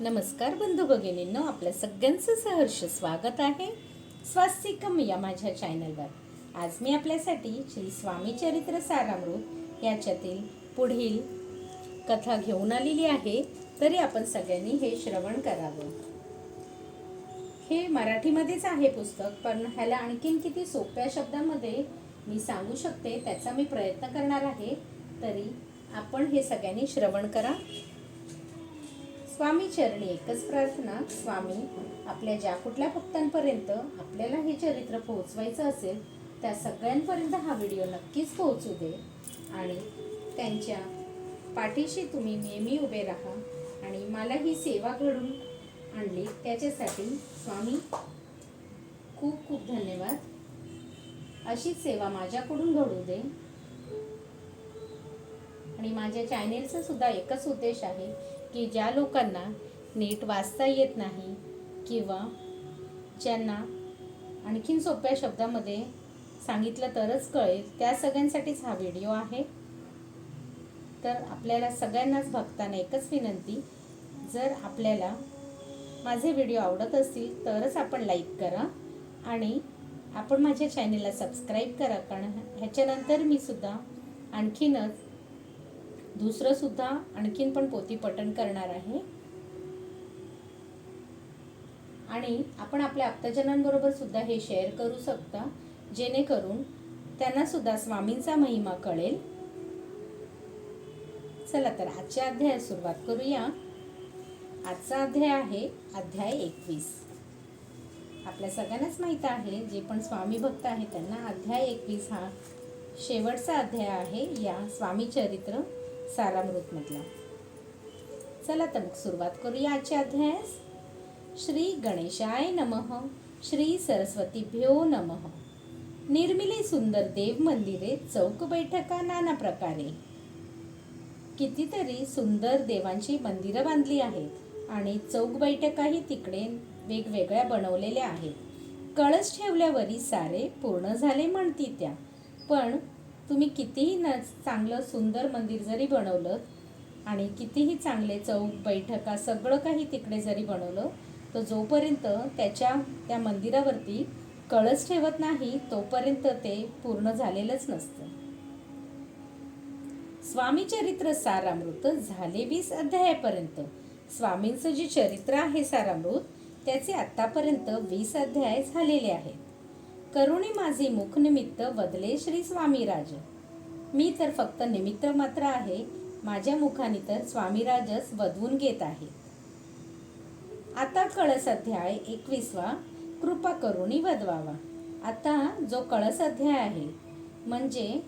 नमस्कार बंधू भगिनींनो आपल्या सगळ्यांचं सहर्ष स्वागत आहे स्वास्तिकम या माझ्या चॅनलवर. आज मी आपल्यासाठी श्री स्वामी चरित्र सारामृत याच्यातील पुढील कथा घेऊन आलेली आहे. तरी आपण सगळ्यांनी हे श्रवण करावं. हे मराठीमध्येच आहे पुस्तक पण ह्याला आणखीन किती सोप्या शब्दामध्ये मी सांगू शकते त्याचा मी प्रयत्न करणार आहे. तरी आपण हे सगळ्यांनी श्रवण करा. स्वामी चरणी एकच प्रार्थना स्वामी आपल्या ज्या कुठल्या भक्तांपर्यंत आपल्याला हे चरित्र पोहोचवायचं असेल त्या सगळ्यांपर्यंत हा व्हिडिओ नक्कीच पोहोचू दे आणि त्यांच्या पाठीशी तुम्ही नेहमी उभे राहा आणि मला ही सेवा घडून आणली. त्याच्यासाठी स्वामी खूप खूप धन्यवाद. अशीच सेवा माझ्याकडून घडू दे. आणि माझ्या चॅनेलचा सुद्धा एकच उद्देश आहे की ज्या लोकांना नीट वाचता येत नाही किंवा ज्यांना आणखीन सोप्या शब्दामध्ये सांगितलं तरच कळेल त्या सगळ्यांसाठीच हा व्हिडिओ आहे. तर आपल्याला सगळ्यांनाच भक्तांना एकच विनंती जर आपल्याला माझे व्हिडिओ आवडत असतील तरच आपण लाईक करा आणि आपण माझ्या चॅनेलला सबस्क्राईब करा कारण ह्याच्यानंतर मी सुद्धा आणखीनच दुसरं सुद्धा आणखीन पण पोथी करणार आहे. आणि आपण आपल्या आप्तजनांबरोबर सुद्धा हे शेअर करू शकता जेणेकरून त्यांना सुद्धा स्वामींचा महिमा कळेल. चला तर आजच्या अध्यायात सुरुवात करूया. आजचा अध्याय आहे अध्याय एकवीस. आपल्या सगळ्यांनाच माहीत आहे जे पण स्वामी भक्त आहे त्यांना अध्याय एकवीस हा शेवटचा अध्याय आहे या स्वामी चरित्र. सारामृतमधला. चला तर मग सुरुवात करूया आजच्या अध्यायास श्री गणेशाय नमः श्री सरस्वतीभ्यो नम. निर्मिले सुंदर देव मंदिरे चौक बैठका नाना प्रकारे. कितीतरी सुंदर देवांची मंदिरं बांधली आहेत आणि चौक बैठकाही तिकडे वेगवेगळ्या बनवलेल्या आहेत. कळस ठेवल्यावरी सारे पूर्ण झाले म्हणती त्या. पण तुम्ही कितीही न चांगलं सुंदर मंदिर जरी बनवलं आणि कितीही चांगले चौक बैठका सगळं काही तिकडे जरी बनवलं तर जोपर्यंत त्याच्या त्या मंदिरावरती कळस ठेवत नाही तोपर्यंत ते पूर्ण झालेलंच नसतं. स्वामी चरित्र सारामृत झाले वीस अध्यायापर्यंत. स्वामींचं जे चरित्र आहे सारामृत त्याचे आत्तापर्यंत वीस अध्याय झालेले आहेत. करुणी माझे मुख निमित्त बदले श्री स्वामीराज. मी तर फक्त निमित्त मात्र आहे माझ्या मुखाने तर स्वामीराजच वधवून घेत आहे. आता कळस अध्याय एकवीसवा कृपा करुणी वधवावा. आता जो कळस अध्याय आहे म्हणजे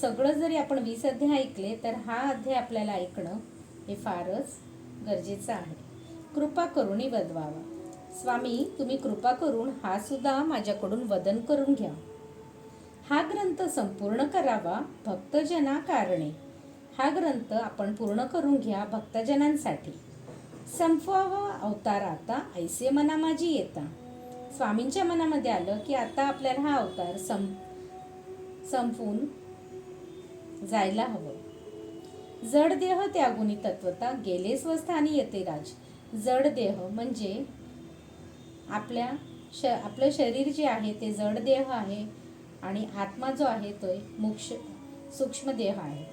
सगळं जरी आपण वीस अध्याय ऐकले तर हा अध्याय आपल्याला ऐकणं हे फारच गरजेचं आहे. कृपा करुणी वधवावा. स्वामी तुम्ही कृपा करून हा सुद्धा माझ्याकडून वदन करून घ्या. हा ग्रंथ संपूर्ण करावा भक्तजना कारणे. हा ग्रंथ आपण पूर्ण करून घ्या भक्तजनांसाठी. संपवावा अवतार आता ऐसे मना माझी येता. स्वामींच्या मनामध्ये आलं की आता आपल्याला हा अवतार सं संपून जायला हवं. जड देह त्यागुनी तत्वता गेले स्वस्थानी येते राज. जड देह म्हणजे आपल्या श आपलं शरीर जे आहे ते जड देह आहे आणि आत्मा जो आहे तो मुक्ष सूक्ष्म देह आहे.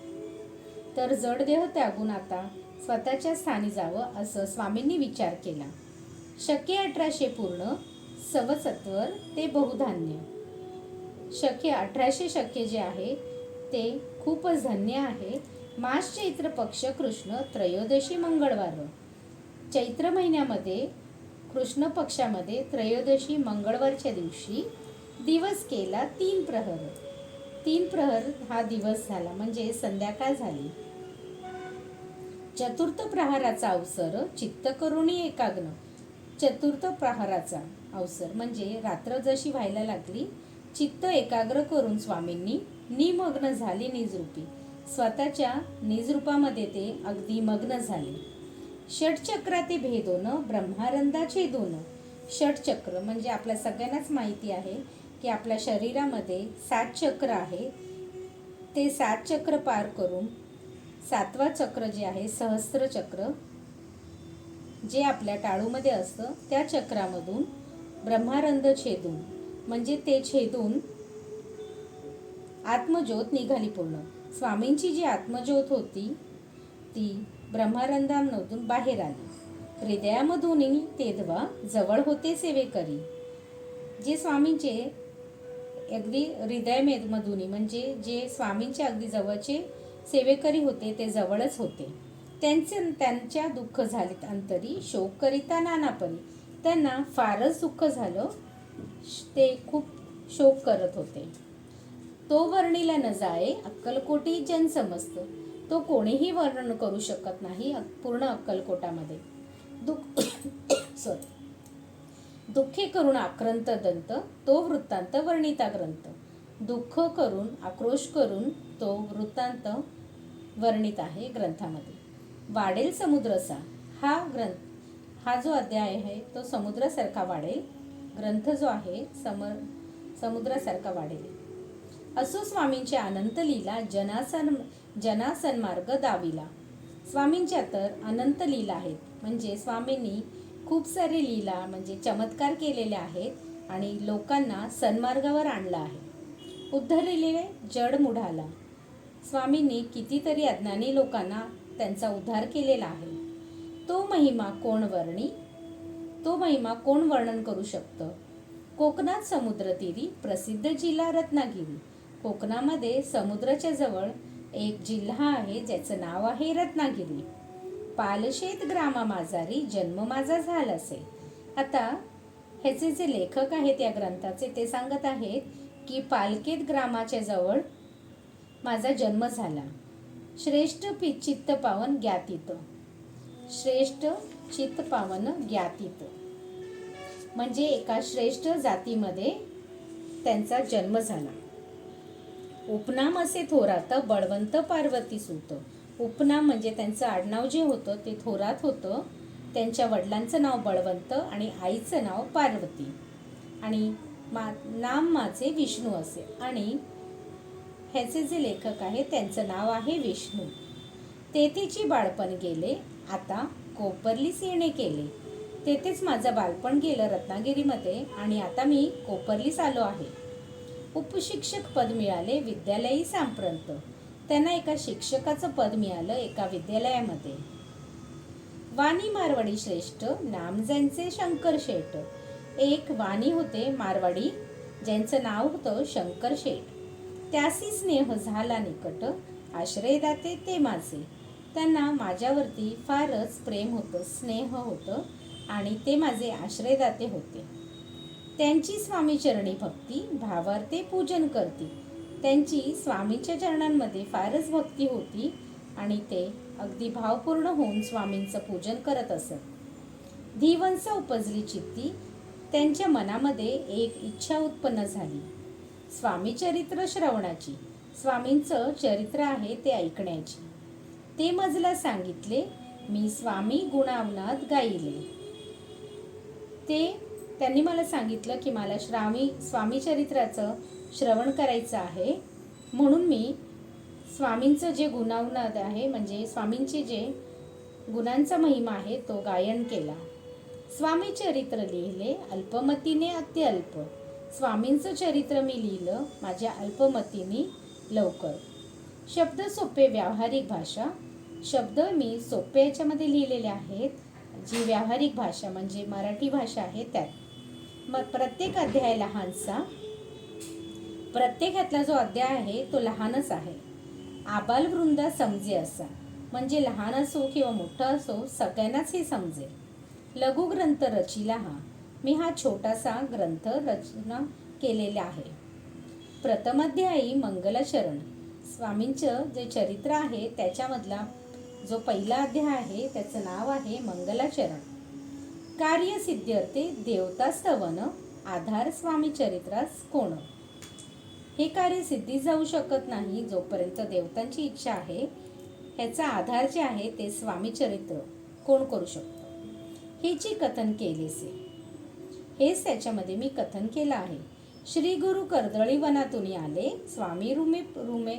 तर जड देह त्यागून आता स्वतःच्या स्थानी जावं असं स्वामींनी विचार केला. शके अठराशे पूर्ण सवसत्वर ते बहुधान्य. शके अठराशे शक्य जे आहे ते खूपच धन्य आहे. मास चैत्र पक्ष कृष्ण त्रयोदशी मंगळवार. चैत्र महिन्यामध्ये कृष्ण पक्षामध्ये त्रयोदशी मंगळवारच्या दिवशी दिवस केला तीन प्रहर. तीन प्रहर हा दिवस झाला म्हणजे संध्याकाळ झाली. चतुर्थ प्रहाराचा अवसर चित्त करुणी एकाग्न. चतुर्थ प्रहाराचा अवसर म्हणजे रात्र जशी व्हायला लागली चित्त एकाग्र करून स्वामींनी निमग्न झाली निजरूपी. स्वतःच्या निजरूपामध्ये ते अगदी मग्न झाले. षटचक्राते भेदोन ब्रह्मारंदा छेदोन षटचक्र म्हणजे आपल्या सगळ्यांनाच माहिती आहे की आपल्या शरीरामध्ये सात चक्र आहे. ते सात चक्र पार करून सातवा चक्र जे आहे सहस्त्र चक्र जे आपल्या टाळूमध्ये असतं त्या चक्रामधून ब्रह्मारंध छेदून म्हणजे ते छेदून आत्मज्योत निघाली पूर्ण. स्वामींची जी आत्मज्योत होती ती ब्रह्मरंधांमधून बाहेर आली. हृदयामधूनही तेधवा जवळ होते सेवेकरी. जे स्वामींचे अगदी हृदयमधूनही म्हणजे जे स्वामींचे अगदी जवळचे सेवेकरी होते ते जवळच होते. त्यांचे त्यांच्या दुःख झाले अंतरी शोक करिता नानापरी त्यांना फारच दुःख झालं ते खूप शोक करत होते. तो वर्णीला न जाये अक्कलकोटी जन समजतं तो कोणीही वर्णन करू शकत नाही पूर्ण अक्कलकोटामध्ये. दुःख सॉरी दुःखे करून आक्रंत दंत तो वृत्तांत वर्णिता ग्रंथ. दुःख करून आक्रोश करून तो वृत्तांत वर्णित आहे ग्रंथामध्ये. वाढेल समुद्रसा हा ग्रंथ हा जो अध्याय आहे तो समुद्रासारखा वाढेल ग्रंथ जो आहे समर समुद्रासारखा वाढेल असो स्वामींची अनंत लीला जनासन जनासन्मार्ग दाविला. स्वामींच्या तर अनंत लीला आहेत. म्हणजे स्वामींनी खूप सारे लीला म्हणजे चमत्कार केलेले आहेत आणि लोकांना सन्मार्गावर आणलं आहे. उद्धरलेले जड मुढाला. स्वामींनी कितीतरी अज्ञानी लोकांना त्यांचा उद्धार केलेला आहे. तो महिमा कोण वर्णी? तो महिमा कोण वर्णन करू शकतं? कोकणात समुद्रतीरी प्रसिद्ध जिल्हा रत्नागिरी. कोकणामध्ये समुद्राच्या जवळ एक जिल्हा आहे ज्याचं नाव आहे रत्नागिरी. पालशेत ग्रामा माझारी जन्म माझा झाला असे. आता ह्याचे जे लेखक आहेत या ग्रंथाचे ते सांगत आहेत की पालकेत ग्रामाच्या जवळ माझा जन्म झाला. श्रेष्ठ पि चित्त पावन ज्ञातीत. श्रेष्ठ चित्त पावन ज्ञातीत. म्हणजे एका श्रेष्ठ जातीमध्ये त्यांचा जन्म झाला. उपनाम असे थोरात बळवंत पार्वती सुत उपनाम म्हणजे त्यांचं आडनाव जे होतं ते थोरात होतं. त्यांच्या वडिलांचं नाव बळवंत आणि आईचं नाव पार्वती. आणि मा नाम माझे विष्णू असे. आणि ह्याचे जे लेखक आहे त्यांचं नाव आहे विष्णू. तेथेची बाळपण गेले आता कोपरलीस येणे केले. तेथेच माझं बालपण गेलं रत्नागिरीमध्ये आणि आता मी कोपरलीस आलो आहे. उपशिक्षक पद मिळाले विद्यालयी सांप्रंत. त्यांना एका शिक्षकाचं पद मिळालं एका विद्यालयामध्ये. वाणी मारवाडी श्रेष्ठ नाम ज्यांचे शंकर शेठ. एक वाणी होते मारवाडी ज्यांचं नाव होतं शंकर शेठ. त्यासी स्नेह झाला निकट आश्रयदाते ते माझे. त्यांना माझ्यावरती फारच प्रेम होतं स्नेह होतं आणि ते माझे आश्रयदाते होते. त्यांची स्वामी चरणी भक्ती भावार्थे पूजन करती. त्यांची स्वामींच्या चरणांमध्ये फारच भक्ती होती आणि ते अगदी भावपूर्ण होऊन स्वामींचं पूजन करत असत. धीवंस उपजली चित्ती त्यांच्या मनामध्ये एक इच्छा उत्पन्न झाली. स्वामी चरित्र श्रवणाची स्वामींचं चरित्र आहे ते ऐकण्याची. ते मजला सांगितले मी स्वामी गुणावनात गाईले ते त्यांनी मला सांगितलं की मला श्रामी स्वामी चरित्राचं श्रवण करायचं आहे. म्हणून मी स्वामींचं जे गुणावनाद आहे म्हणजे स्वामींचे जे गुणांचा महिमा आहे तो गायन केला. स्वामी चरित्र लिहिले अल्पमतीने अत्यल्प स्वामींचं चरित्र मी लिहिलं माझ्या अल्पमतीने लवकर. शब्द सोपे व्यावहारिक भाषा. शब्द मी सोपे याच्यामध्ये लिहिलेले आहेत. जी व्यावहारिक भाषा म्हणजे मराठी भाषा आहे त्यात. मग प्रत्येक अध्याय लहानसा प्रत्येकातला जो अध्याय आहे तो लहानच आहे. आबालवृंदा समजे असा. म्हणजे लहान असो किंवा मोठा असो सगळ्यांनाच हे समजेल लघुग्रंथ रचिला हा. मी हा छोटासा ग्रंथ रचना केलेला आहे. प्रथमाध्यायी मंगलाचरण. स्वामींचं जे चरित्र आहे त्याच्यामधला जो पहिला अध्याय आहे त्याचं नाव आहे मंगलाचरण. कार्यसिद्ध्यर्थे देवता स्तवन आधार स्वामी चरित्रास कोण? हे कार्य सिद्धी जाऊ शकत नाही जोपर्यंत देवतांची इच्छा आहे. ह्याचा आधार जे आहे ते स्वामी चरित्र. कोण करू शकतो? हेची कथन केलेसे. हेच त्याच्यामध्ये मी कथन केलं आहे. श्री गुरु कर्दळी वनातून आले स्वामी रुमे रुमे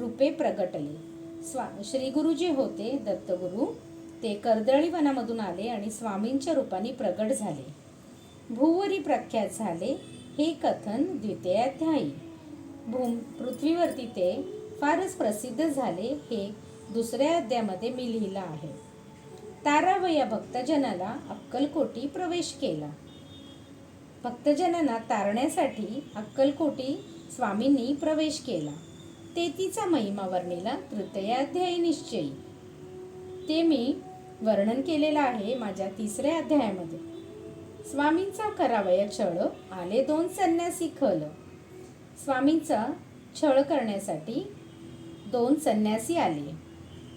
रूपे प्रगटले. स्वा श्री गुरु जे होते दत्तगुरु. ते कर्दळीवनामधून आले आणि स्वामींच्या रूपाने प्रगट झाले. भूवरी प्रख्यात झाले हे कथन द्वितीयाध्यायी. भूम पृथ्वीवरती ते फारच प्रसिद्ध झाले हे दुसऱ्या अध्यायामध्ये मी लिहिलं आहे. ताराव या भक्तजनाला अक्कलकोटी प्रवेश केला. भक्तजनांना तारण्यासाठी अक्कलकोटी स्वामींनी प्रवेश केला. तेतीचा महिमा वर्णिला तृतीयाध्यायी निश्चयी. ते मी वर्णन केलेलं आहे माझ्या तिसऱ्या अध्यायामध्ये. स्वामींचा करावया छळ आले दोन संन्यासी खल. स्वामींचा छळ करण्यासाठी दोन संन्यासी आले.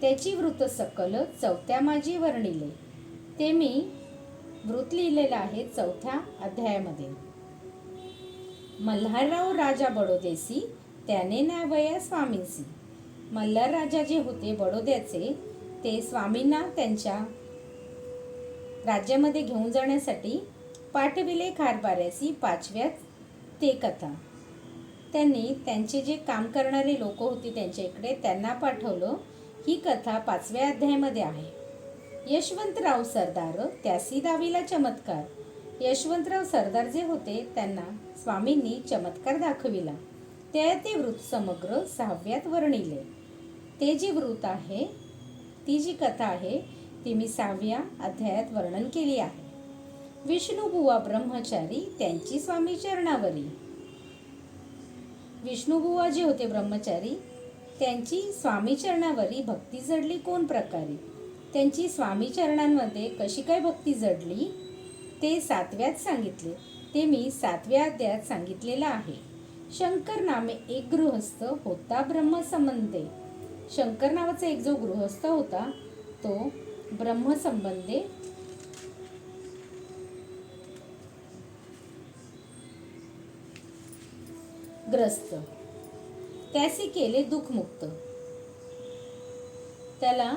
त्याची वृत्त सकल चौथ्या माझी वर्णिले. ते मी वृत्त लिहिलेलं आहे चौथ्या अध्यायामध्ये. मल्हारराव राजा बडोदेसी त्याने न्यावया स्वामींसी. मल्हार राजा जे होते बडोद्याचे ते स्वामींना त्यांच्या राज्यामध्ये घेऊन जाण्यासाठी पाठविले खारबाऱ्यासी पाचव्यात ते कथा. त्यांनी त्यांचे जे काम करणारे लोक होते त्यांच्या इकडे त्यांना पाठवलं. ही कथा पाचव्या अध्यायामध्ये आहे. यशवंतराव सरदार त्यासी दावीला चमत्कार. यशवंतराव सरदार जे होते त्यांना स्वामींनी चमत्कार दाखविला. त्या ते वृत्त समग्र सहाव्यात वर्णिले. ते जे वृत्त आहे ती जी कथा आहे ती मी सहाव्या अध्यायात वर्णन केली आहे. विष्णुबुवा ब्रह्मचारी त्यांची स्वामी चरणावरी विष्णुबुवा जे होते ब्रह्मचारी त्यांची स्वामी चरणावरी भक्ती जडली कोण प्रकारे? त्यांची स्वामी चरणांमध्ये कशी काय भक्ती जडली? ते सातव्यात सांगितले. ते मी सातव्या अध्यायात सांगितलेलं आहे. शंकर नामे एक गृहस्थ होता ब्रह्मसंबंधे. शंकर नावाचा एक जो गृहस्थ होता तो ब्रह्मसंबंधे ग्रस्त. त्याचे केले दुःखमुक्त. त्याला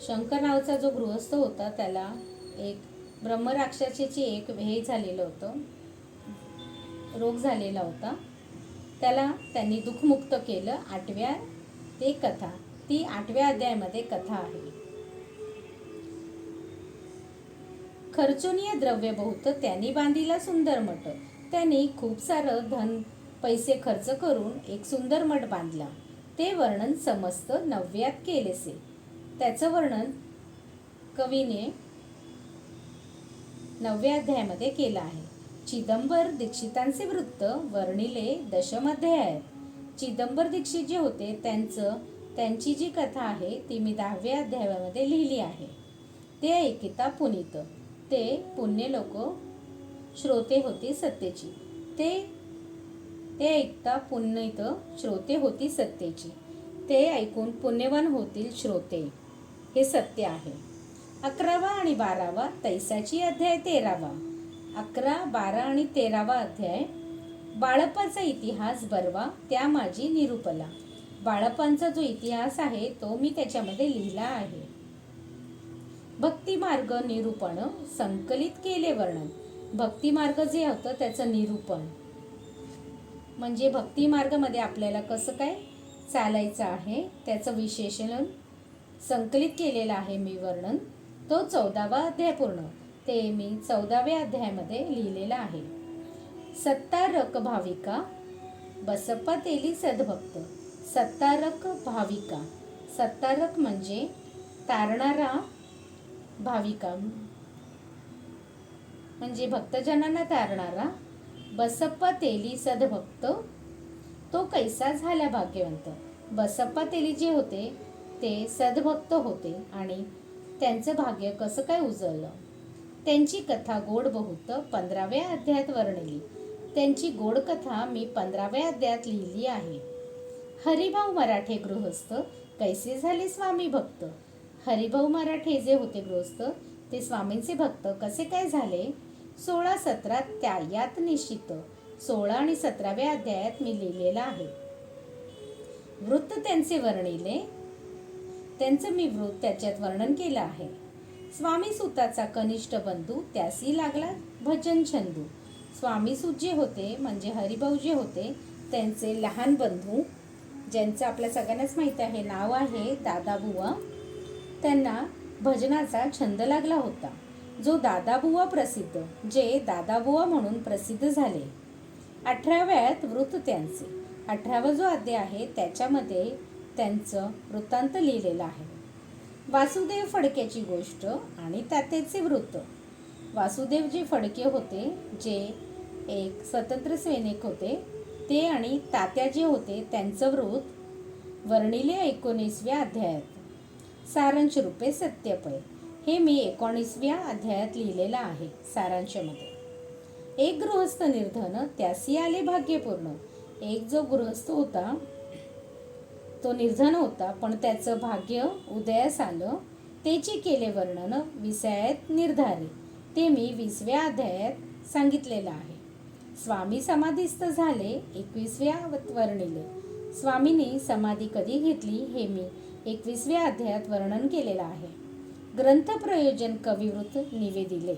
शंकर नावाचा जो गृहस्थ होता त्याला एक ब्रह्मराक्षाचे एक हे झालेलं होतं. रोग झालेला होता. त्याला त्यांनी दुःखमुक्त केलं. आठव्या ते कथा. ती आठव्या अध्यायामध्ये कथा आहे. खर्चुनीय द्रव्य बहुत त्यांनी बांधिला सुंदर मठ. त्यांनी खूप सारं धन पैसे खर्च करून एक सुंदर मठ बांधला. ते वर्णन समस्त नव्यात केलेसे. त्याचं वर्णन कवीने नवव्या अध्यायामध्ये केलं आहे. चिदंबर दीक्षितांचे वृत्त वर्णिले दशम चिदंबर दीक्षित जे होते त्यांचं त्यांची जी कथा आहे ती मी दहाव्या अध्यायामध्ये लिहिली आहे. ते ऐकिता पुनीत. ते पुण्य लोक श्रोते होती सत्तेची. ते ते ऐकता पुण्यित श्रोते होती सत्तेची. ते ऐकून पुण्यवान होतील श्रोते. हे सत्य आहे. अकरावा आणि बारावा तैसाची अध्याय तेरावा. अकरा बारा आणि तेरावा अध्याय. बाळपाचा इतिहास बरवा त्या माझी निरूपला. बाळपांचा जो इतिहास आहे तो मी त्याच्यामध्ये लिहिला आहे. भक्तिमार्ग निरूपण संकलित केले वर्णन. भक्तिमार्ग जे होतं त्याचं निरूपण. म्हणजे भक्तिमार्गामध्ये आपल्याला कसं काय चालायचं आहे त्याचं विशेषण संकलित केलेलं आहे मी वर्णन. तो चौदावा अध्याय पूर्ण. ते मी चौदाव्या अध्यायामध्ये लिहिलेलं आहे. सत्तारक भाविका बसप्पा तेली सद्भक्त. सत्तारक भाविका. सत्तारक म्हणजे तारणारा भाविका. म्हणजे भक्तजनांना तारणारा बसप्पा तेली सद्भक्त. तो कैसा झाला भाग्यवंत? बसप्पा तेली जे होते ते सद्भक्त होते आणि त्यांचं भाग्य कसं काय उजळलं? त्यांची कथा गोड बहुत पंधराव्या अध्यायात वर्णिली. त्यांची गोड कथा मी पंधराव्या अध्यायात लिहिली आहे. हरिभाऊ मराठे गृहस्थ कैसे झाले स्वामी भक्त? हरिभाऊ मराठे जे होते गृहस्थ ते स्वामींचे भक्त कसे काय झाले? सोळा सतरा त्या यात निश्चित सोळा आणि सतराव्या अध्यायात मी लिहिलेला आहे. वृत्त त्यांचे वर्णिले. त्यांचं मी वृत्त त्याच्यात वर्णन केलं आहे. स्वामी सुताचा कनिष्ठ बंधू त्यासी लागला भजन छंदू. स्वामीसूत जे होते म्हणजे हरिभाऊ जे होते त्यांचे लहान बंधू ज्यांचं आपल्या सगळ्यांनाच माहीत आहे नाव आहे दादाबुवा. त्यांना भजनाचा छंद लागला होता. जो दादाबुवा प्रसिद्ध जे दादाबुवा म्हणून प्रसिद्ध झाले. अठराव्यात वृत्त त्यांचे. अठरावा जो अध्याय आहे त्याच्यामध्ये त्यांचं वृत्तांत लिहिलेलं आहे. वासुदेव फडक्याची गोष्ट आणि तात्याचे वृत्त. वासुदेव जे फडके होते जे एक स्वतंत्र सैनिक होते. ते आणि तात्या जे होते त्यांचं वृत्त वर्णिले एकोणीसव्या अध्यायात. सारांश रूपे सत्यपय. हे मी एकोणीसव्या अध्यायात लिहिलेलं आहे सारांशमध्ये. एक गृहस्थ निर्धन त्यासी आले भाग्यपूर्ण. एक जो गृहस्थ होता तो निर्धन होता पण त्याचं भाग्य उदयास आलं. त्याचे केले वर्णन विषयात निर्धारे ते मी वीसव्या अध्यायात सांगितलेलं आहे. स्वामी समाधीस्थ झाले एकवीसव्या वर्णिले. स्वामींनी समाधी कधी घेतली हे मी एकवीसव्या अध्यायात वर्णन केलेलं आहे. ग्रंथ प्रयोजन कविवृत्त निवेदिले.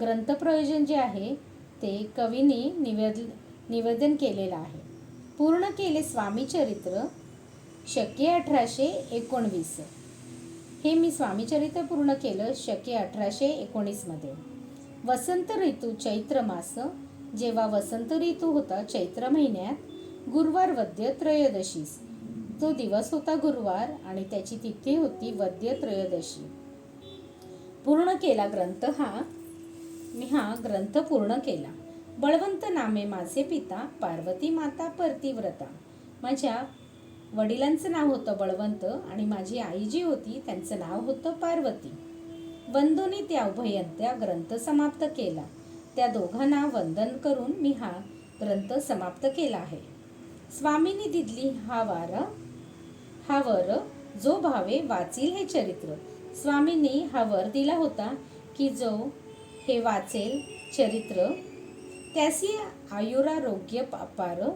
ग्रंथ प्रयोजन जे आहे ते कवीने निवेद निवेदन केलेलं आहे. पूर्ण केले स्वामी चरित्र शके अठराशे एकोणवीस. हे मी स्वामीचरित्र पूर्ण केलं शके अठराशे एकोणीसमध्ये. वसंत ऋतू चैत्र मास. जेव्हा वसंत ऋतू होता चैत्र महिन्यात गुरुवार वद्य त्रयोदशीस. तो दिवस होता गुरुवार आणि त्याची तिथी होती वद्य त्रयोदशी. पूर्ण केला ग्रंथ हा मी हा ग्रंथ पूर्ण केला. बळवंत नामे माझे पिता पार्वती माता परतीव्रता माझ्या वडिलांचं नाव होतं बळवंत आणि माझी आई जी होती त्यांचं नाव होतं पार्वती. बंधूंनी त्या उभयंत्या ग्रंथ समाप्त केला. त्या दोघांना वंदन करून मी हा ग्रंथ समाप्त केला आहे. स्वामींनी दिदली हा वार हा वर जो भावे वाचील हे चरित्र. स्वामींनी हा वर दिला होता की जो हे वाचेल चरित्र त्यासी आयुरारोग्य अपार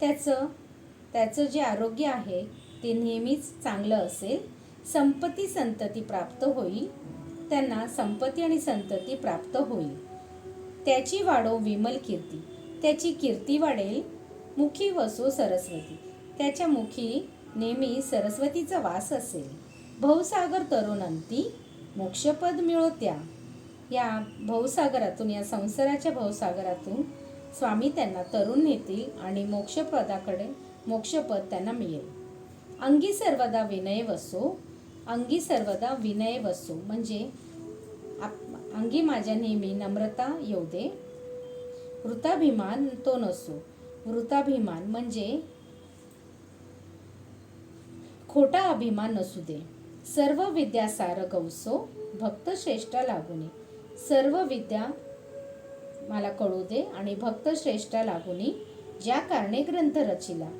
त्याचं त्याचं जे आरोग्य आहे ते नेहमीच चांगलं असेल. संपत्ती संतती प्राप्त होईल. त्यांना संपत्ती आणि संतती प्राप्त होईल. त्याची वाढो विमल कीर्ती. त्याची कीर्ती वाढेल. मुखी वसो सरस्वती. त्याच्या मुखी नेहमी सरस्वतीचा वास असेल. भवसागर तरुणंती मोक्षपद मिळवत्या या भवसागरातून या संसाराच्या भवसागरातून स्वामी त्यांना तरुण नेतील आणि मोक्षपदाकडे मोक्षपद त्यांना मिळेल. अंगी सर्वदा विनय वसो अंगी सर्वदा विनय वसो. म्हणजे आप- अंगी माझ्या नेहमी नम्रता येऊ दे वृताभिमान तो नसो. वृताभिमान म्हणजे खोटा अभिमान नसू दे. सर्व विद्या सार गौसो भक्त श्रेष्ठ लागुनी. सर्व विद्या मला कळू दे आणि भक्त श्रेष्ठ लागुनी ज्या कारणे ग्रंथ रचिला.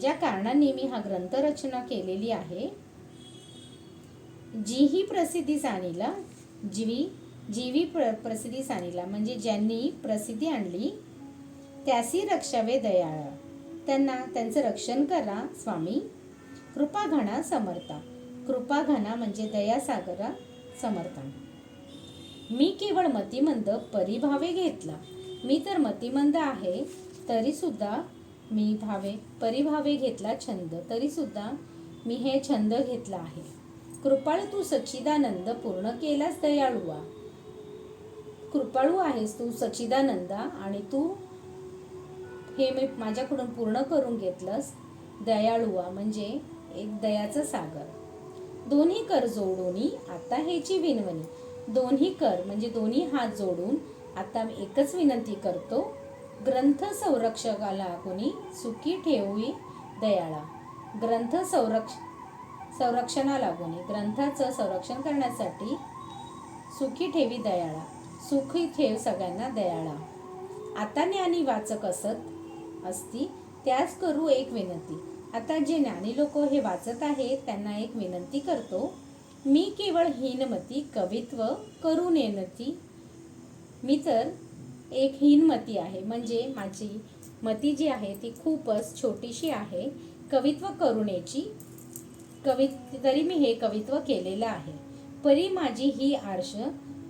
ज्या कारणांनी मी हा ग्रंथ रचना केलेली आहे जी ही प्रसिद्धी जाणीला जीवी जीवी प्र प्रसिद्धी जाणीला म्हणजे ज्यांनी प्रसिद्धी आणली त्यासी रक्षावे दयाळ. त्यांना त्यांचं रक्षण करा स्वामी. कृपाघना समर्था. कृपाघना म्हणजे दयासागरा समर्था. मी केवळ मतिमंद परिभावे घेतला. मी तर मतिमंद आहे तरीसुद्धा मी भावे परिभावे घेतला छंद तरी सुद्धा मी हे छंद घेतला आहे. कृपाळू तू सच्चिदानंद पूर्ण केलास दयाळुआ कृपाळू आहेस तू सच्चिदानंदा आणि तू हे मी माझ्याकडून पूर्ण करून घेतलंस दयाळुआ म्हणजे एक दयाचा सागर. दोन्ही कर जोडूनी आता हेची विनवणी. दोन्ही कर म्हणजे दोन्ही हात जोडून आता मी एकच विनंती करतो ग्रंथ संरक्षकाला कोणी सुखी ठेवी दयाळा. ग्रंथ संरक्ष संरक्षणा लागून ग्रंथाचं संरक्षण करण्यासाठी सुखी ठेवी दयाळा. सुखी ठेव सगळ्यांना दयाळा. आता ज्ञानी वाचक असत असती त्याच करू एक विनंती. आता जे ज्ञानी लोक हे वाचत आहेत त्यांना एक विनंती करतो मी केवळ हीनमती कवित्व करून येणती मी तर एक हीनमती आहे. म्हणजे माझी मती जी आहे ती खूपच छोटीशी आहे. कवित्व करुणेची कवि तरी मी हे कवित्व केलेलं आहे. परी माझी ही आर्ष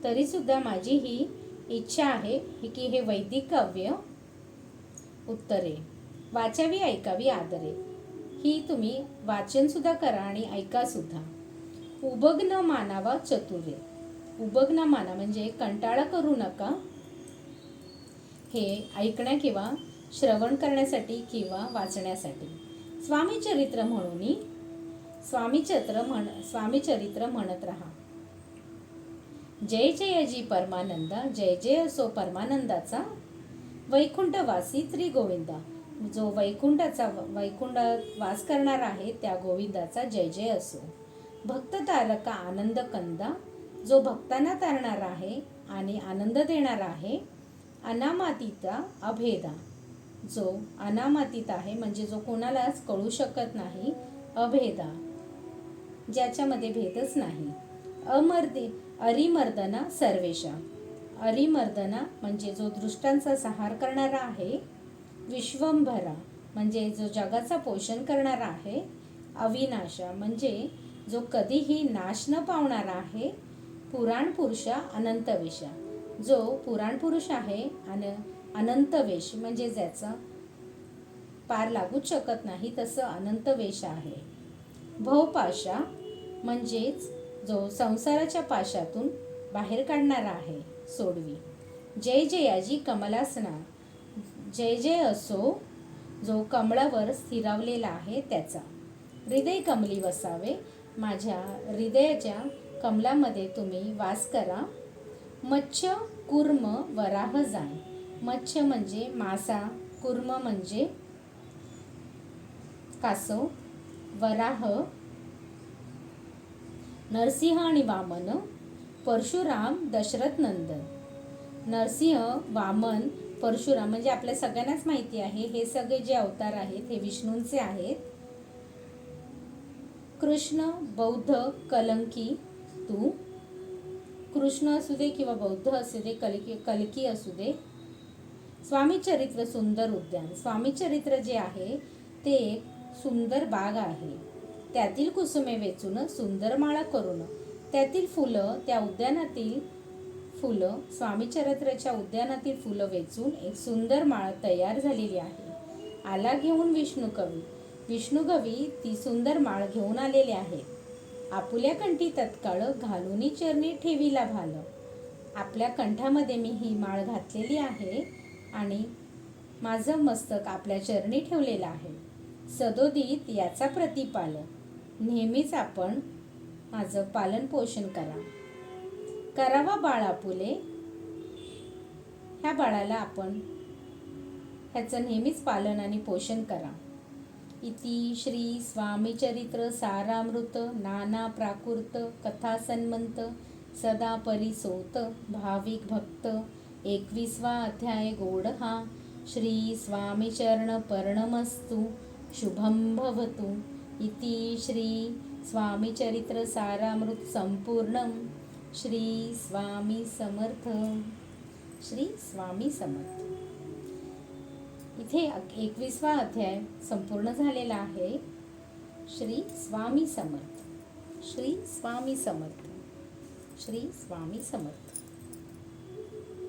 तरीसुद्धा माझी ही इच्छा आहे की हे वैदिक काव्य उत्तरे. वाचावी ऐकावी आदरे. ही तुम्ही वाचनसुद्धा करा आणि ऐकासुद्धा उभग उबग न मानावा चतुर्य उबग न माना म्हणजे कंटाळा करू नका. हे ऐकण्या किंवा श्रवण करण्यासाठी किंवा वाचण्यासाठी. स्वामी चरित्र म्हणून स्वामीचरित्र म्हण स्वामी चरित्र म्हणत राहा. जय जय जी परमानंदा जय जय असो परमानंदाचा वैकुंठवासी त्रि गोविंदा जो वैकुंठाचा वैकुंठ वास करणार आहे त्या गोविंदाचा जय जय असो. भक्त तारका आनंद कंदा जो भक्तांना तारणार आहे आणि आनंद देणारा आहे अनामातीचा अभेदा. जो अनामातीत आहे म्हणजे जो कोणालाच कळू शकत नाही अभेदा. ज्याच्यामध्ये भेदच नाही. अमर्दे अरिमर्दना सर्वेशा. अरिमर्दना म्हणजे जो दृष्टांचा सहार करणारा आहे विश्वंभरा म्हणजे जो जगाचा पोषण करणारा आहे अविनाशा म्हणजे जो कधीही नाश न पावणारा आहे पुराण पुरुषा अनंतवेशा जो पुराण पुरुष आहे आणि अनंत वेश म्हणजे ज्याचा पार लागूच शकत नाही तसं अनंत वेश आहे. भवपाशा म्हणजेच जो संसाराच्या पाशातून बाहेर काढणारा आहे सोडवी. जय जयाजी कमलासना जय जय असो जो कमळावर स्थिरावलेला आहे त्याचा. हृदय कमली वसावे माझ्या हृदयाच्या कमलामध्ये तुम्ही वास करा. मच्छ कुर्म वराह जाय मच्छ म्हणजे मासा कुर्म म्हणजे कासव वराह नरसिंह आणि वामन परशुराम दशरथ नंदन. नरसिंह वामन परशुराम म्हणजे आपल्या सगळ्यांनाच माहिती आहे. हे सगळे जे अवतार आहेत हे विष्णूंचे आहेत. कृष्ण बौद्ध कलंकी तू कृष्ण असू दे किंवा बौद्ध असू दे कलकी कलकी असू दे स्वामी चरित्र सुंदर उद्यान. स्वामी चरित्र जे आहे ते एक सुंदर बाग आहे. त्यातील कुसुमे वेचून सुंदर माळा करून त्यातील फुलं त्या उद्यानातील फुलं स्वामी चरित्राच्या उद्यानातील फुलं वेचून एक सुंदर माळ तयार झालेली आहे. आला घेऊन विष्णू कवी. विष्णू कवी ती सुंदर माळ घेऊन आलेले आहेत आपुल्या कंठी तत्काळ घालूनी चरणी ठेवीला भाल. आपल्या कंठामध्ये मी ही माळ घातलेली आहे आणि माझं मस्तक आपल्या चरणी ठेवलेलं आहे. सदोदित याचा प्रतिपाल. नेहमीच आपण माझं पालन पोषण करा. करावा बाळ आपुले ह्या बाळाला आपण ह्याचं नेहमीच पालन आणि पोषण करा. इति श्री स्वामीचरित्र सारामृत नाना प्राकृत कथा सन्मंत सदा परिसोत भाविक भक्त. एकविसवा अध्याय गोड हा. श्री स्वामी चरण पर्णमस्तु शुभं भवतु. इति श्री स्वामी चरित्र सारामृत संपूर्ण श्री स्वामी समर्थ. श्री स्वामी समर्थ. इथे एकवीसवा अध्याय संपूर्ण झालेला आहे. श्री स्वामी समर्थ. श्री स्वामी समर्थ. श्री स्वामी समर्थ.